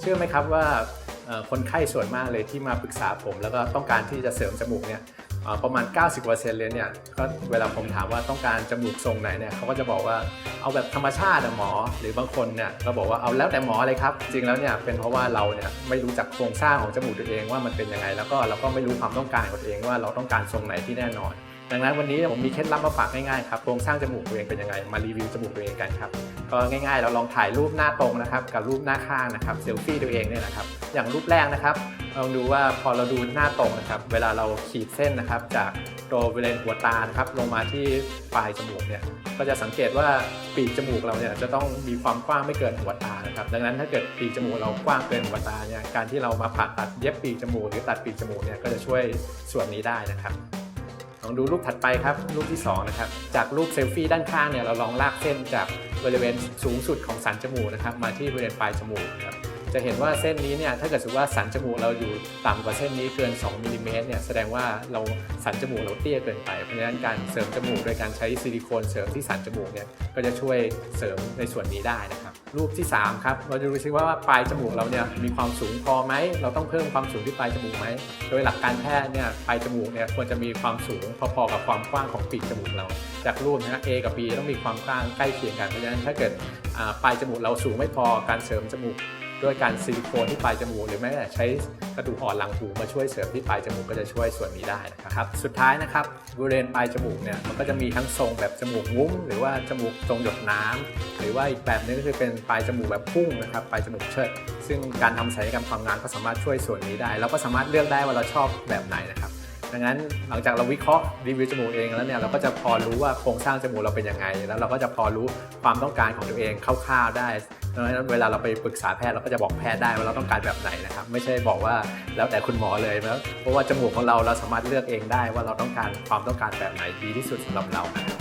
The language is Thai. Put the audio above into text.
เชื่อไหมครับว่าคนไข้ส่วนมากเลยที่มาปรึกษาผม แล้วก็ต้องการที่จะเสริมจมูกเนี่ยเอ่อประมาณ 90%เลยเนี่ยก็เวลาผมถามว่าต้องการจมูกทรงไหนเนี่ยเขาก็จะบอกว่าเอาแบบธรรมชาติอะหมอ หรือบางคนเนี่ยก็บอกว่าเอาแล้วแต่หมอเลยครับ จริงแล้วเนี่ยเป็นเพราะว่าเราเนี่ยไม่รู้จักโครงสร้างของจมูกตัวเองว่ามันเป็นยังไง แล้วก็เราก็ไม่รู้ความต้องการของตัวเองว่าเราต้องการทรงไหนที่แน่นอน ดังนั้นวันนี้ผมมีเคล็ดลับมาฝากง่ายๆครับโครงสร้างจมูกตัวเองเป็นยังไงมารีวิวจมูกตัวเองกันครับก็ง่ายๆ เราลองถ่ายรูปหน้าตรงนะครับกับรูปหน้าข้างนะครับเซลฟี่ตัวเองเนี่ยนะครับอย่างรูปแรกนะครับลองดูว่าพอเราดูหน้าตรงนะครับเวลาเราขีดเส้นนะครับ จากตัวบริเวณหัวตาครับลงมาที่ปลายจมูกเนี่ยก็จะสังเกตว่าปีกจมูกเราเนี่ยจะต้องมีความกว้างไม่เกินหัวตานะครับดังนั้นถ้าเกิดปีกจมูกเรากว้างเกินหัวตาเนี่ยการที่เรามาผ่าตัดเย็บปีกจมูกหรือตัดปีกจมูกเนี่ยก็จะช่วยส่วนนี้ได้นะครับ ลองดูรูปถัดไปครับ รูปที่ 2 นะครับ จากรูปเซลฟี่ด้านข้างเนี่ยเราลองลากเส้นจากบริเวณสูงสุดของสันจมูกนะครับ มาที่บริเวณปลายจมูกครับ จะเห็นว่าเส้นนี้เนี่ยถ้าเกิดสมมติว่าสันจมูกเราอยู่ต่ำกว่าเส้นนี้เกิน 2มิลลิเมตรเนี่ยแสดงว่าเราสันจมูกเราเตี้ยเกินไป เพราะฉะนั้นการเสริมจมูกโดยการใช้ซิลิโคนเสริมที่สันจมูกเนี่ยก็จะช่วยเสริมในส่วนนี้ได้นะครับ รูปที่สามครับ เราจะดูซิว่าปลายจมูกเราเนี่ยมีความสูงพอไหม เราต้องเพิ่มความสูงที่ปลายจมูกไหม โดยหลักการแพทย์เนี่ยปลายจมูกเนี่ยควรจะมีความสูงพอๆกับความกว้างของปีกจมูกเรา จากรูปนะ A กับ B ต้องมีความกว้างใกล้เคียงกัน เพราะฉะนั้นถ้าเกิดปลายจมูกเราสูงไม่พอการเสริมจมูก ด้วยการซิลิโคนที่ปลายจมูกหรือแม้แต่ใช้กระดูกอ่อนหลังหูมาช่วยเสริมที่ปลายจมูกก็จะช่วยส่วนนี้ได้นะครับสุดท้ายนะครับบริเวณปลายจมูกเนี่ยมันก็จะมีทั้งทรงแบบจมูกงุ้ม หรือว่าจมูกทรงหยดน้ำหรือว่าอีกแบบนึงก็คือเป็นปลายจมูกแบบพุ่งนะครับปลายจมูกเชิด ซึ่งการทำศัลยกรรมความงามก็สามารถช่วยส่วนนี้ได้เราก็สามารถเลือกได้ว่าเราชอบแบบไหนนะครับ ดังนั้นหลังจากเราวิเคราะห์รีวิวจมูกเองแล้วเนี่ยเราก็จะพอรู้ว่าโครงสร้างจมูกเราเป็นยังไง แล้วเราก็จะพอรู้ความต้องการของตัวเองคร่าวๆได้ดังนั้นเวลาเราไปปรึกษาแพทย์เราก็จะบอกแพทย์ได้ว่าเราต้องการแบบไหนนะครับไม่ใช่บอกว่าแล้วแต่คุณหมอเลยนะเพราะว่าจมูกของเราเราสามารถเลือกเองได้ว่าเราต้องการความต้องการแบบไหนดีที่สุดสำหรับเรานะครับ